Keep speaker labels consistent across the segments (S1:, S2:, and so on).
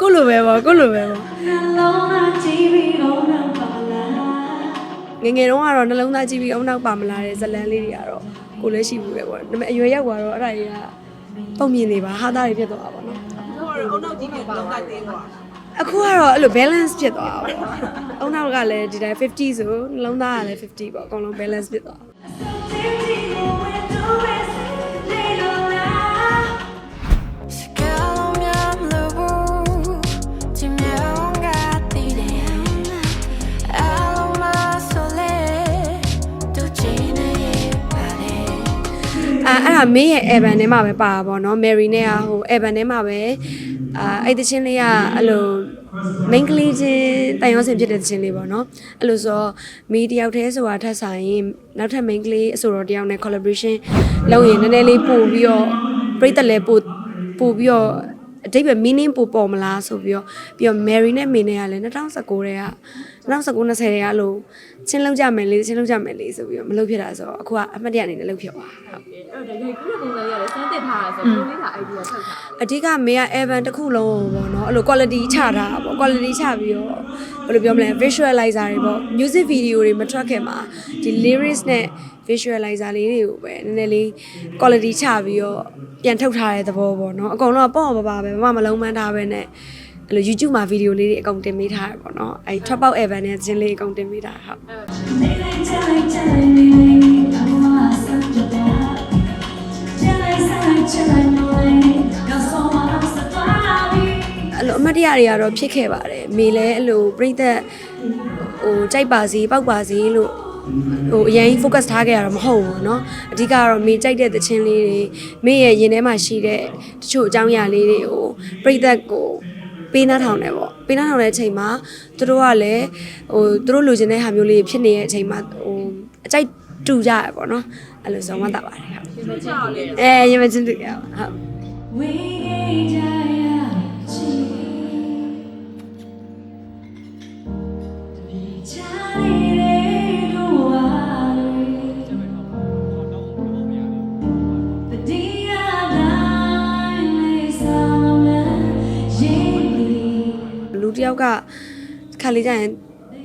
S1: ကိုလိုပဲပေါ့ကိုလိုပဲပေါ့ငယ်ငယ်တုန်းကတော့နှလုံးသားကြည့်ပြီးအုံနောက်ပါမလာတဲ့ဇလန်းလေးတွေကတော့ကိုလည်းရှိဘူးပဲပေါ့ဒါပေမဲ့အရွယ်ရောက်သွားတော့အဲ့ဒါတွေကပုံမြင်နေပါဟာသားတွေဖြစ်သွားတာပေါ့နော်
S2: ဟိုကတော့အုံနောက်ကြီးပြီးလုံးကတင်းသွား
S1: အခုကတော့အဲ့လို balance ဖြစ်သွားတာပေါ့အုံနောက်ကလည်းဒီတိုင်း50ဆိုနှလုံးသားကလည်း50ပေါ့အကုန်လုံး balance ဖြစ်သွားတာ အာအဲ့ဒါမင်းရဲ့ Evan ထဲမှာပဲပါတာပေါ့နော် Mary နဲ့ကဟို Evan ထဲမှာပဲအာအဲ့တချင်းလေးကအဲ့လို main ကလေးချင်းတိုင်ရောစင်ဖြစ်တဲ့တချင်းလေးပေါ့နော်အဲ့လိုဆိုမီတယောက်တည်းဆိုတာထက်ဆိုင်ရင်နောက်ထပ် main ကလေးအဆိုတော်တယောက်နဲ့ collaboration လုပ်ရင်နည်းနည်းလေးပို့ပြီးတော့ပြိတ္တလည်းပို့ပို့ပြီးတော့အတိတ်ပဲ meaning ပို့ပေါ်မလားဆိုပြီးတော့ပြီးတော့ Mary နဲ့မင်းနဲ့ကလည်း2019တဲ့က 2019 20တဲ့ကလို့ချင်းလောက်ကြမယ်လေချင်းလောက်ကြမယ်လေဆိုပြီးတော့မလုပ်ဖြစ်တာဆိုတော့အခုကအမှတ်တရအနေနဲ့လုပ်ဖြစ်သွားဟုတ်
S3: အဲ့တော့ဒါရိုက်ကူးတဲ့ပုံစံရတယ်စမ်းသစ်ထားတာဆိုတော့ကိုလေးက idea ထုတ်ထားတယ်
S1: အဓိကမေက Evan တစ်ခုလုံးပေါ့နော်အဲ့လို quality ချထားတာပေါ့ quality ချပြီးတော့ဘယ်လိုပြောမလဲ visualizer တွေပေါ့ music video တွေမထွက်ခင်မှာဒီ lyrics နဲ့ visualizer လေးတွေကိုပဲနည်းနည်းလေး quality ချပြီးတော့ပြန်ထုတ်ထားတဲ့သဘောပေါ့နော်အကုန်လုံးကပေါ့ပါပါပဲဘာမှမလုံးမန်းထားပဲနဲ့ အဲ့လို YouTube မှာ video လေးတွေအကုန်တင်ပေးထားတယ်ပေါ့နော်အဲ့ top out Evan နဲ့ချင်းလေးအကုန်တင်ပေးထားတာဟုတ်အဲ့လိုအမတ်တရတွေကတော့ဖြစ်ခဲ့ပါတယ်မေလည်းအဲ့လိုပြိသက်ဟိုကြိုက်ပါစီပောက်ပါစီလို့ဟိုအရင် focus ထားခဲ့ရတာမဟုတ်ဘူးเนาะအဓိကကတော့မေကြိုက်တဲ့သချင်းလေးတွေမေရဲ့ရင်ထဲမှာရှိတဲ့တချို့အကြောင်းအရာလေးတွေကိုပြိသက်ကို ပေးနှထောင်တယ်ပေါ့ပေးနှထောင်တဲ့အချိန်မှာသူတို့ကလည်းဟိုသူတို့လိုချင်တဲ့ဟာမျိုးလေးဖြစ်နေတဲ့အချိန်မှာဟိုအကြိုက်တူကြရပေါ့နော်အဲ့လိုဆုံးမတတ်ပါတယ်ဟုတ်အဲရမချင်းတူကြပါဟုတ် We gave တစ်ယောက်ကတစ်ခါလေးကျရင်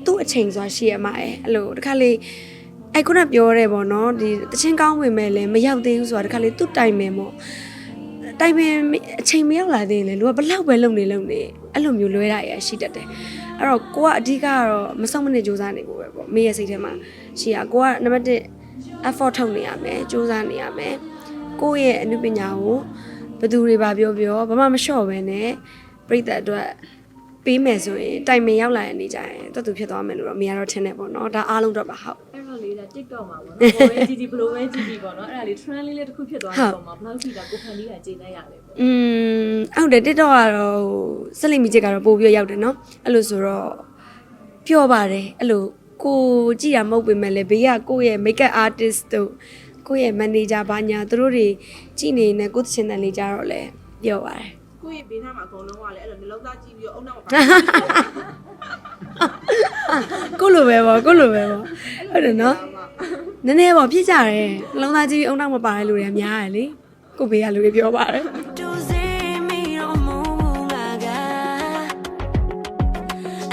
S1: သူ့အချိန်ဆိုတာရှိရမှာအဲအဲ့လိုတစ်ခါလေးအဲ့ခုနပြောရဲပေါ့နော်ဒီတချင်းကောင်းဝင်မဲ့လည်းမရောက်သေးဘူးဆိုတာတစ်ခါလေးသူ့တိုင်မယ်ပေါ့တိုင်မယ်အချိန်မရောက်လာသေးရင်လေလူကဘလောက်ပဲလုံနေလုံနေအဲ့လိုမျိုးလွဲတာရရှိတတ်တယ်အဲ့တော့ကိုကအဓိကကတော့မဆုံးမနစ်စူးစမ်းနေဖို့ပဲပေါ့မေရဲ့စိတ်ထဲမှာရှိရကိုကနံပါတ်1 effort ထုတ်နေရမယ်စူးစမ်းနေရမယ်ကိုယ့်ရဲ့အနုပညာကိုဘယ်သူတွေပါပြောပြောဘာမှမလျှော့ပဲနဲ့ပြိတ္တအတွက် ပေးမယ်ဆိုရင်တိုင်မင်ရောက်လာတဲ့နေကြရင်တော်သူဖြစ်သွားမယ်လို့တော့မရတော့ထင်တယ်ပေါ့နော်ဒါအားလုံးတော့ပါဟုတ်
S3: အဲ့တော့လေးက TikTok မှာပေါ့နော်ဘောပဲကြည့်ကြည့်ဘလိုပဲကြည့်ကြည့်ပေါ့နော်အဲ့ဒါလေး trend လေးလေးတစ်ခုဖြစ်သွားတဲ့ပုံမှာဘလောက်ရှိတာကိုဖန်လေးကကျေနပ်ရလဲပေါ့
S1: อืมဟုတ်တယ် TikTok ကတော့ဟိုစက်လိမီချစ်ကတော့ပို့ပြီးရောက်တယ်နော်အဲ့လိုဆိုတော့ပျော့ပါတယ်အဲ့လိုကိုကြည့်ရမဟုတ်ပေမဲ့လည်းဘေးကကိုယ့်ရဲ့ makeup artist တို့ကိုယ့်ရဲ့ manager ဘာညာသူတို့တွေကြည့်နေနေကိုယ့်သချင်တယ်လေးကြတော့လဲပျော့ပါတယ်
S2: ကိုယ့်ရဲ့ဘေးနားမှာအကုန်လုံးကလည်းအဲ့လိုနှလုံးသားကြည့်ပြီးတော့အုံနောက်မှာပါ
S1: ကိုလိုပဲပေါ့ကိုလိုပဲပေါ့ဟုတ်တယ်နော်နည်းနည်းပေါ့ဖြစ်ကြတယ်နှလုံးသားကြီးအုံနောက်မပါတဲ့လူတွေကများတယ်လေကိုဘေးကလူတွေပြောပါတယ်
S4: Do see me no more gaga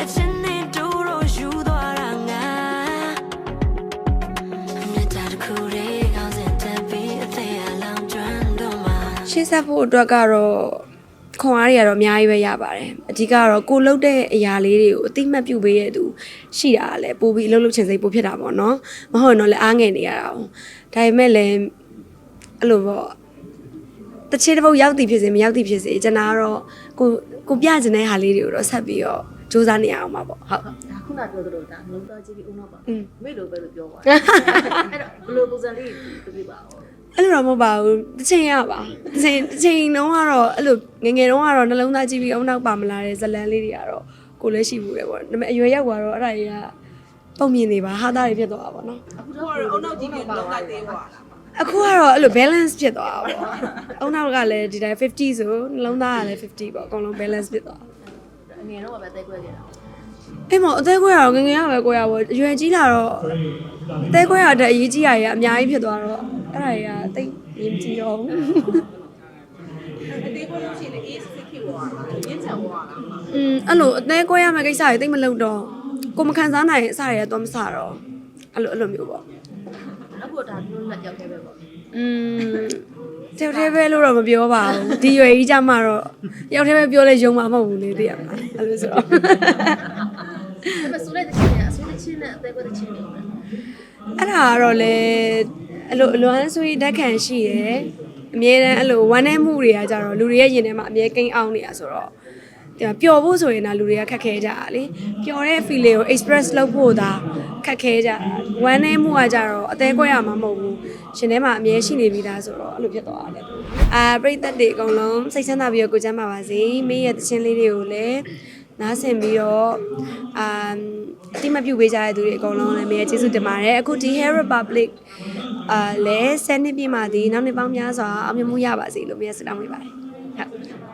S4: A chinne duro you dwara nga Meta ku re gaung sin tan bi a the alang dran do ma
S1: ရှေ့ဆက်ဖို့အတွက်ကတော့ ခွန်အားတွေကတော့အများကြီးပဲရပါတယ်အဓိကကတော့ကိုလှုပ်တဲ့အရာလေးတွေကိုအတိမတ်ပြုတ်ပေးရတဲ့သူရှိတာကလည်းပို့ပြီးအလုပ်လုပ်ချင်စိတ်ပို့ဖြစ်တာပေါ့နော်မဟုတ်ရင်တော့လည်းအားငယ်နေရတာ哦ဒါပေမဲ့လည်းအဲ့လိုပေါ့တချေတစ်ပုတ်ရောက်တည်ဖြစ်စေမရောက်တည်ဖြစ်စေကျွန်တော်ကတော့ကိုကိုပြချင်တဲ့ဟာလေးတွေကိုတော့ဆက်ပြီးတော့စူးစမ်းနေရအောင်ပါပေါ့ဟုတ်
S3: ဒါခုနပြောသလိုဒါလုံးသားကြည့်ပြီးဦးနောက်ပါ
S1: อืม
S3: မေလိုပဲလို့ပြောပါအဲ့တော့ဘလိုပုံစံလေးပြပြပါဦး
S1: အဲ့လိုတော့မဟုတ်ပါဘူးတစ်ချိန်ရပါတစ်ချိန်တစ်ချိန်တော့ကတော့အဲ့လိုငယ်ငယ်တော့ကတော့နှလုံးသားကြည့်ပြီးအုံနောက်ပါမလာတဲ့ဇလန်းလေးတွေကတော့ကိုလည်းရှိဘူးလေပေါ့ဒါပေမဲ့အရွယ်ရောက်သွားတော့အဲ့ဒါတွေကပုံမြင်နေပါဟာသားတွေဖြစ်သွားတာပေါ့နော်
S2: အခုတော့အုံနောက်ကြီးပြီးလုံးကတင်းသွားတာ
S1: အခုကတော့အဲ့လို balance ဖြစ်သွားတာပေါ့အုံနောက်ကလည်းဒီတိုင်း50ဆိုနှလုံးသားကလည်း50ပေါ့အကုန်လုံး balance ဖြစ်သွားတာ
S3: အငယ်တော့ပဲတဲခွဲခဲ့တာ
S1: အဲ့မောအသေးခွဲရတော့ငယ်ငယ်ရပဲကိုရပေါ့အရွယ်ကြီးလာတော့အသေးခွဲရတဲ့အရေးကြီးရရအများကြီးဖြစ်သွားတော့ အဲ့ဒါတွေကတိတ်ရင်းကြည့်ရောဘူး
S2: အ သွားတာရင်းချန်သွားတာမှာ
S1: อืมအဲ့လိုအသေးကွဲရမယ့်ကိစ္စတွေတိတ်မလုပ်တော့ကိုမခံစားနိုင်ရင်အစားရတော့မစတော့အဲ့လိုအဲ့လိုမျိုးပေါ့
S3: အခုဒါတို့လက်ရောက်ခဲ့ပဲပေါ့
S1: อืมတယောက်တည်းပဲလို့တော့မပြောပါဘူးဒီရွယ်ကြီးကြမှာတော့တယောက်တည်းပဲပြောလဲယုံမှာမဟုတ်ဘူးလေတည်ရမှာအဲ့လိုဆိုတော့
S3: ဒါပေမဲ့ဆိုလိုက်တဲ့ချင်းနဲ့အဆိုးတဲ့ချင်းနဲ့အသေးကွက်တဲ့ချင်းတွေပေါ့
S1: အဲ့ဒါကတော့လေ အဲ့လိုအလွမ်းဆွေးဓာတ်ခံရှိတယ်အမြဲတမ်းအဲ့လိုဝမ်းနည်းမှုတွေကကြတော့လူတွေရဲ့ရင်ထဲမှာအမြဲကိန်းအောင်နေတာဆိုတော့ဒီမှာပျော်ဖို့ဆိုရင်တော့လူတွေကခက်ခဲကြတာလေပျော်တဲ့ feeling ကို express လုပ်ဖို့သာခက်ခဲကြတာဝမ်းနည်းမှုကကြတော့အသေးကွက်ရမှာမဟုတ်ဘူးရှင်ထဲမှာအမြဲရှိနေပြီးသားဆိုတော့အဲ့လိုဖြစ်သွားတယ်အာပြိသက်တွေအကုန်လုံးစိတ်ချမ်းသာပြီးတော့ကိုယ်ချမ်းသာပါစေမင်းရဲ့တခြင်းလေးတွေကိုလည်းနားဆင်ပြီးတော့အာအတိမပြုတ်ပေးကြတဲ့သူတွေအကုန်လုံးလည်းမင်းရဲ့ကျေးဇူးတင်ပါတယ်အခုဒီ Hair Republic အာလဲ10နှစ်ပြည့်မှဒီနောက်နှစ်ပေါင်းများစွာအောင်မြင်မှုရပါစေလို့မင်းရဲ့ဆုတောင်းပေးပါတယ်ဟုတ်